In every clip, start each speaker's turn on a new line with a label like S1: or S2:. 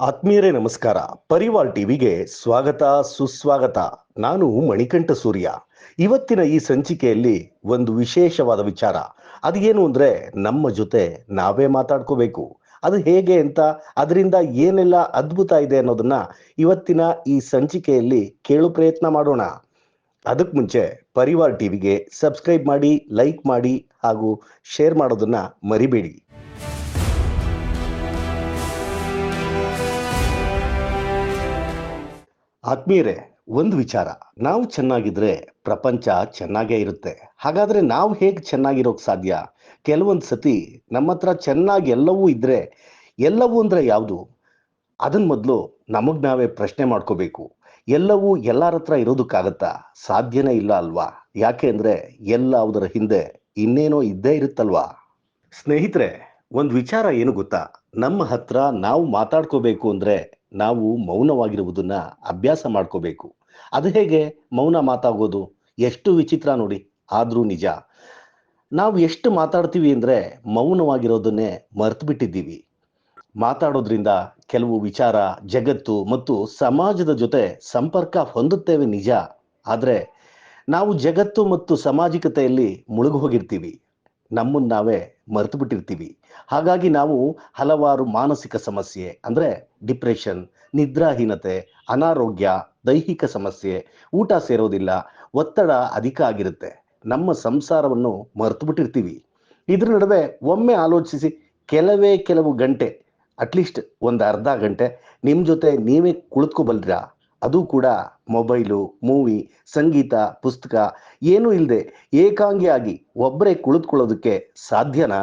S1: ಆತ್ಮೀಯರೇ ನಮಸ್ಕಾರ. ಪರಿವಾರ್ ಟಿವಿಗೆ ಸ್ವಾಗತ, ಸುಸ್ವಾಗತ. ನಾನು ಮಣಿಕಂಠ ಸೂರ್ಯ. ಇವತ್ತಿನ ಈ ಸಂಚಿಕೆಯಲ್ಲಿ ಒಂದು ವಿಶೇಷವಾದ ವಿಚಾರ. ಅದೇನು ಅಂದ್ರೆ ನಮ್ಮ ಜೊತೆ ನಾವೇ ಮಾತಾಡ್ಕೋಬೇಕು. ಅದು ಹೇಗೆ ಅಂತ, ಅದರಿಂದ ಏನೆಲ್ಲ ಅದ್ಭುತ ಇದೆ ಅನ್ನೋದನ್ನ ಇವತ್ತಿನ ಈ ಸಂಚಿಕೆಯಲ್ಲಿ ಕೇಳು ಪ್ರಯತ್ನ ಮಾಡೋಣ. ಅದಕ್ಕೆ ಮುಂಚೆ ಪರಿವಾರ್ ಟಿವಿಗೆ ಸಬ್ಸ್ಕ್ರೈಬ್ ಮಾಡಿ, ಲೈಕ್ ಮಾಡಿ ಹಾಗೂ ಶೇರ್ ಮಾಡೋದನ್ನ ಮರಿಬೇಡಿ. ಆತ್ಮೀಯರೇ, ಒಂದು ವಿಚಾರ. ನಾವು ಚೆನ್ನಾಗಿದ್ರೆ ಪ್ರಪಂಚ ಚೆನ್ನಾಗೇ ಇರುತ್ತೆ. ಹಾಗಾದ್ರೆ ನಾವು ಹೇಗೆ ಚೆನ್ನಾಗಿರೋಕ್ ಸಾಧ್ಯ? ಕೆಲವೊಂದು ಸತಿ ನಮ್ಮ ಹತ್ರ ಚೆನ್ನಾಗಿ ಎಲ್ಲವೂ ಇದ್ರೆ ಎಲ್ಲವೂ ಅಂದ್ರೆ ಯಾವುದು? ಅದನ್ನ ಮೊದಲು ನಮಗ್ ನಾವೇ ಪ್ರಶ್ನೆ ಮಾಡ್ಕೋಬೇಕು. ಎಲ್ಲವೂ ಎಲ್ಲರ ಹತ್ರ ಇರೋದಕ್ಕಾಗತ್ತಾ? ಸಾಧ್ಯನೇ ಇಲ್ಲ ಅಲ್ವಾ? ಯಾಕೆ ಅಂದ್ರೆ ಅದರ ಹಿಂದೆ ಇನ್ನೇನೋ ಇದ್ದೇ ಇರುತ್ತಲ್ವಾ? ಸ್ನೇಹಿತರೆ, ಒಂದು ವಿಚಾರ ಏನು ಗೊತ್ತಾ? ನಮ್ಮ ಹತ್ರ ನಾವು ಮಾತಾಡ್ಕೋಬೇಕು ಅಂದ್ರೆ ನಾವು ಮೌನವಾಗಿರುವುದನ್ನ ಅಭ್ಯಾಸ ಮಾಡ್ಕೋಬೇಕು. ಅದು ಹೇಗೆ ಮೌನ ಮಾತಾಗೋದು? ಎಷ್ಟು ವಿಚಿತ್ರ ನೋಡಿ, ಆದರೂ ನಿಜ. ನಾವು ಎಷ್ಟು ಮಾತಾಡ್ತೀವಿ ಅಂದ್ರೆ ಮೌನವಾಗಿರೋದನ್ನೇ ಮರ್ತು ಬಿಟ್ಟಿದ್ದೀವಿ ಮಾತಾಡೋದ್ರಿಂದ ಕೆಲವು ವಿಚಾರ, ಜಗತ್ತು ಮತ್ತು ಸಮಾಜದ ಜೊತೆ ಸಂಪರ್ಕ ಹೊಂದುತ್ತೇವೆ ನಿಜ. ಆದರೆ ನಾವು ಜಗತ್ತು ಮತ್ತು ಸಾಮಾಜಿಕತೆಯಲ್ಲಿ ಮುಳುಗು ಹೋಗಿರ್ತೀವಿ ನಮ್ಮನ್ನ ನಾವೇ ಮರೆತು ಬಿಟ್ಟಿರ್ತೀವಿ. ಹಾಗಾಗಿ ನಾವು ಹಲವಾರು ಮಾನಸಿಕ ಸಮಸ್ಯೆ, ಅಂದರೆ ಡಿಪ್ರೆಷನ್, ನಿದ್ರಾಹೀನತೆ, ಅನಾರೋಗ್ಯ, ದೈಹಿಕ ಸಮಸ್ಯೆ, ಊಟ ಸೇರೋದಿಲ್ಲ, ಒತ್ತಡ ಅಧಿಕ ಆಗಿರುತ್ತೆ. ನಮ್ಮ ಸಂಸಾರವನ್ನು ಮರೆತು ಬಿಟ್ಟಿರ್ತೀವಿ. ಇದ್ರ ನಡುವೆ ಒಮ್ಮೆ ಆಲೋಚಿಸಿ ಕೆಲವೇ ಕೆಲವು ಗಂಟೆ, ಅಟ್ಲೀಸ್ಟ್ ಒಂದು ಅರ್ಧ ಗಂಟೆ ನಿಮ್ಮ ಜೊತೆ ನೀವೇ ಕುಳಿತುಕೋಬಲ್ರಾ ಅದು ಕೂಡ ಮೊಬೈಲು, ಮೂವಿ, ಸಂಗೀತ, ಪುಸ್ತಕ ಏನೂ ಇಲ್ಲದೆ ಏಕಾಂಗಿಯಾಗಿ ಒಬ್ಬರೇ ಕುಳಿತುಕೊಳ್ಳೋದಕ್ಕೆ ಸಾಧ್ಯನಾ?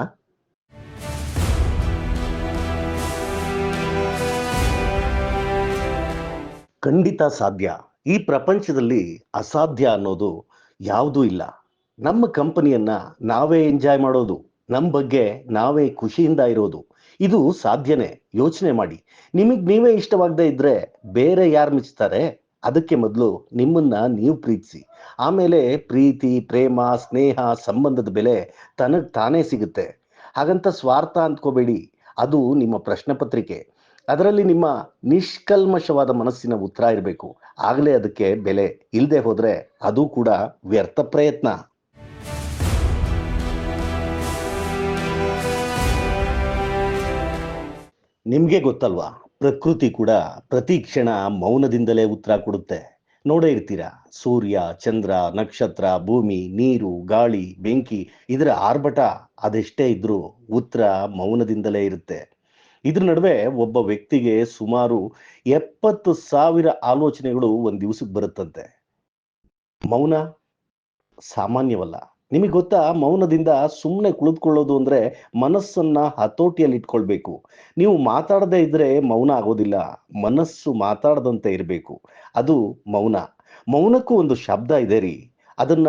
S1: ಖಂಡಿತ ಸಾಧ್ಯ. ಈ ಪ್ರಪಂಚದಲ್ಲಿ ಅಸಾಧ್ಯ ಅನ್ನೋದು ಯಾವುದೂ ಇಲ್ಲ. ನಮ್ಮ ಕಂಪನಿಯನ್ನ ನಾವೇ ಎಂಜಾಯ್ ಮಾಡೋದು, ನಮ್ಮ ಬಗ್ಗೆ ನಾವೇ ಖುಷಿಯಿಂದ ಇರೋದು. ಇದು ಸಾಧ್ಯನೇ. ಯೋಚನೆ ಮಾಡಿ. ನಿಮಗೆ ನೀವೇ ಇಷ್ಟವಾಗದೇ ಇದ್ರೆ ಬೇರೆ ಯಾರು ಮೆಚ್ತಾರೆ? ಅದಕ್ಕೆ ಮೊದಲು ನಿಮ್ಮನ್ನ ನೀವು ಪ್ರೀತಿಸಿ. ಆಮೇಲೆ ಪ್ರೀತಿ, ಪ್ರೇಮ, ಸ್ನೇಹ, ಸಂಬಂಧದ ಬೆಲೆ ತನಗ್ ತಾನೇ ಸಿಗುತ್ತೆ. ಹಾಗಂತ ಸ್ವಾರ್ಥ ಅಂದ್ಕೋಬೇಡಿ ಅದು ನಿಮ್ಮ ಪ್ರಶ್ನೆ ಪತ್ರಿಕೆ. ಅದರಲ್ಲಿ ನಿಮ್ಮ ನಿಷ್ಕಲ್ಮಶವಾದ ಮನಸ್ಸಿನ ಉತ್ತರ ಇರಬೇಕು. ಆಗಲೇ ಅದಕ್ಕೆ ಬೆಲೆ ಇಲ್ಲದೆ ಹೋದರೆ ಅದು ಕೂಡ ವ್ಯರ್ಥ ಪ್ರಯತ್ನ. ನಿಮ್ಗೆ ಗೊತ್ತಲ್ವಾ? ಪ್ರಕೃತಿ ಕೂಡ ಪ್ರತಿ ಕ್ಷಣ ಮೌನದಿಂದಲೇ ಉತ್ತರ ಕೊಡುತ್ತೆ. ನೋಡೇ ಇರ್ತೀರಾ? ಸೂರ್ಯ, ಚಂದ್ರ, ನಕ್ಷತ್ರ, ಭೂಮಿ, ನೀರು, ಗಾಳಿ, ಬೆಂಕಿ, ಇದರ ಆರ್ಭಟ ಅದೆಷ್ಟೇ ಇದ್ರೂ ಉತ್ತರ ಮೌನದಿಂದಲೇ ಇರುತ್ತೆ. ಇದ್ರ ನಡುವೆ ಒಬ್ಬ ವ್ಯಕ್ತಿಗೆ ಸುಮಾರು ಎಪ್ಪತ್ತು ಸಾವಿರ ಆಲೋಚನೆಗಳು ಒಂದ್ ದಿವಸಕ್ಕೆ ಬರುತ್ತಂತೆ. ಮೌನ ಸಾಮಾನ್ಯವಲ್ಲ. ನಿಮಗೆ ಗೊತ್ತಾ, ಮೌನದಿಂದ ಸುಮ್ಮನೆ ಕುಳಿತುಕೊಳ್ಳೋದು ಅಂದ್ರೆ ಮನಸ್ಸನ್ನ ಹತೋಟಿಯಲ್ಲಿ ಇಟ್ಕೊಳ್ಬೇಕು. ನೀವು ಮಾತಾಡದೇ ಇದ್ರೆ ಮೌನ ಆಗೋದಿಲ್ಲ. ಮನಸ್ಸು ಮಾತಾಡದಂತೆ ಇರಬೇಕು. ಅದು ಮೌನ. ಮೌನಕ್ಕೂ ಒಂದು ಶಬ್ದ ಇದೆ ರೀ. ಅದನ್ನ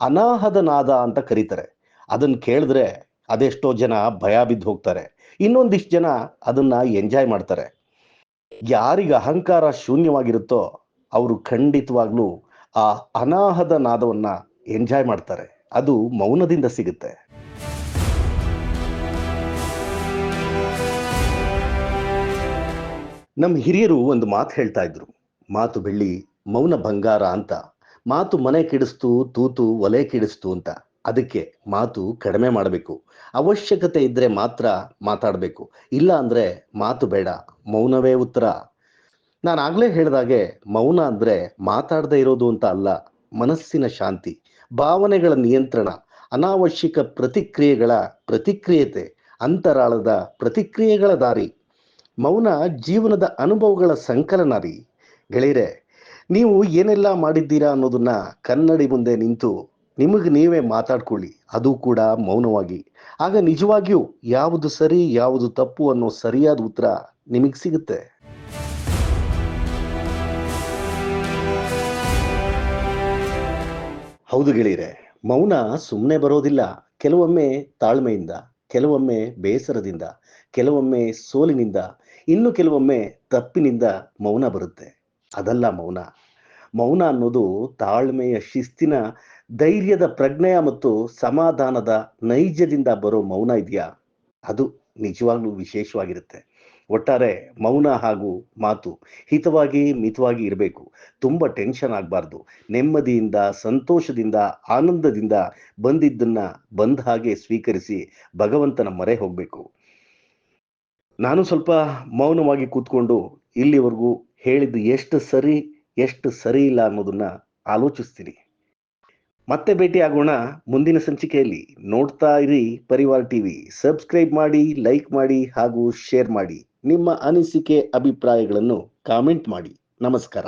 S1: ಅನಾಹದ ನಾದ ಅಂತ ಕರೀತಾರೆ. ಅದನ್ನು ಕೇಳಿದ್ರೆ ಅದೆಷ್ಟೋ ಜನ ಭಯ ಬಿದ್ದು ಹೋಗ್ತಾರೆ. ಇನ್ನೊಂದಿಷ್ಟು ಜನ ಅದನ್ನ ಎಂಜಾಯ್ ಮಾಡ್ತಾರೆ. ಯಾರಿಗೆ ಅಹಂಕಾರ ಶೂನ್ಯವಾಗಿರುತ್ತೋ, ಅವರು ಖಂಡಿತವಾಗ್ಲೂ ಆ ಅನಾಹದ ನಾದವನ್ನ ಎಂಜಾಯ್ ಮಾಡ್ತಾರೆ. ಅದು ಮೌನದಿಂದ ಸಿಗುತ್ತೆ. ನಮ್ಮ ಹಿರಿಯರು ಒಂದು ಮಾತು ಹೇಳ್ತಾ ಇದ್ರು. ಮಾತು ಬೆಳ್ಳಿ ಮೌನ ಬಂಗಾರ ಅಂತ. ಮಾತು ಮನೆ ಕೆಡಿಸ್ತು, ತೂತು, ಒಲೆ ಕೆಡಿಸ್ತು ಅಂತ. ಅದಕ್ಕೆ ಮಾತು ಕಡಿಮೆ ಮಾಡಬೇಕು. ಅವಶ್ಯಕತೆ ಇದ್ರೆ ಮಾತ್ರ ಮಾತಾಡಬೇಕು. ಇಲ್ಲ ಅಂದ್ರೆ ಮಾತು ಬೇಡ, ಮೌನವೇ ಉತ್ತರ. ನಾನು ಆಗ್ಲೇ ಹೇಳ್ದಾಗೆ ಮೌನ ಅಂದ್ರೆ ಮಾತಾಡದೇ ಇರೋದು ಅಂತ ಅಲ್ಲ, ಮನಸ್ಸಿನ ಶಾಂತಿ. ಭಾವನೆಗಳ ನಿಯಂತ್ರಣ, ಅನಾವಶ್ಯಕ ಪ್ರತಿಕ್ರಿಯೆಗಳ ಪ್ರತಿಕ್ರಿಯತೆ, ಅಂತರಾಳದ ಪ್ರತಿಕ್ರಿಯೆಗಳ ದಾರಿ, ಮೌನ ಜೀವನದ ಅನುಭವಗಳ ಸಂಕಲನ ರೀ ಗೆಳೆಯರೆ, ನೀವು ಏನೆಲ್ಲ ಮಾಡಿದ್ದೀರಾ ಅನ್ನೋದನ್ನ ಕನ್ನಡಿ ಮುಂದೆ ನಿಂತು ನಿಮಗೆ ನೀವೇ ಮಾತಾಡ್ಕೊಳ್ಳಿ. ಅದು ಕೂಡ ಮೌನವಾಗಿ. ಆಗ ನಿಜವಾಗಿಯೂ ಯಾವುದು ಸರಿ, ಯಾವುದು ತಪ್ಪು ಅನ್ನೋ ಸರಿಯಾದ ಉತ್ತರ ನಿಮಗೆ ಸಿಗುತ್ತೆ. ಹೌದು ಗೆಳೆಯರೆ, ಮೌನ ಸುಮ್ಮನೆ ಬರೋದಿಲ್ಲ. ಕೆಲವೊಮ್ಮೆ ತಾಳ್ಮೆಯಿಂದ, ಕೆಲವೊಮ್ಮೆ ಬೇಸರದಿಂದ, ಕೆಲವೊಮ್ಮೆ ಸೋಲಿನಿಂದ, ಇನ್ನು ಕೆಲವೊಮ್ಮೆ ತಪ್ಪಿನಿಂದ ಮೌನ ಬರುತ್ತೆ. ಅದಲ್ಲ ಮೌನ. ಮೌನ ಅನ್ನೋದು ತಾಳ್ಮೆಯ ಶಿಸ್ತಿನ, ಧೈರ್ಯದ ಪ್ರಜ್ಞೆಯ ಮತ್ತು ಸಮಾಧಾನದ ನೈಜದಿಂದ ಬರೋ ಮೌನ ಇದೆಯಾ? ಅದು ನಿಜವಾಗ್ಲೂ ವಿಶೇಷವಾಗಿರುತ್ತೆ. ಒಟ್ಟಾರೆ ಮೌನ ಹಾಗೂ ಮಾತು ಹಿತವಾಗಿ ಮಿತವಾಗಿ ಇರಬೇಕು. ತುಂಬ ಟೆನ್ಷನ್ ಆಗಬಾರ್ದು. ನೆಮ್ಮದಿಯಿಂದ, ಸಂತೋಷದಿಂದ, ಆನಂದದಿಂದ ಬಂದಿದ್ದನ್ನ ಬಂದ ಹಾಗೆ ಸ್ವೀಕರಿಸಿ ಭಗವಂತನ ಮೊರೆ ಹೋಗಬೇಕು. ನಾನು ಸ್ವಲ್ಪ ಮೌನವಾಗಿ ಕೂತ್ಕೊಂಡು ಇಲ್ಲಿವರೆಗೂ ಹೇಳಿದ್ದು ಎಷ್ಟು ಸರಿ ಎಷ್ಟು ಸರಿ ಇಲ್ಲ ಅನ್ನೋದನ್ನ ಆಲೋಚಿಸ್ತೀನಿ. ಮತ್ತೆ ಭೇಟಿ ಆಗೋಣ ಮುಂದಿನ ಸಂಚಿಕೆಯಲ್ಲಿ. ನೋಡ್ತಾ ಇರಿ ಪರಿವಾರ ಟಿವಿ. ಸಬ್ಸ್ಕ್ರೈಬ್ ಮಾಡಿ, ಲೈಕ್ ಮಾಡಿ ಹಾಗೂ ಶೇರ್ ಮಾಡಿ. ನಿಮ್ಮ ಅನಿಸಿಕೆ ಅಭಿಪ್ರಾಯಗಳನ್ನು ಕಾಮೆಂಟ್ ಮಾಡಿ. ನಮಸ್ಕಾರ.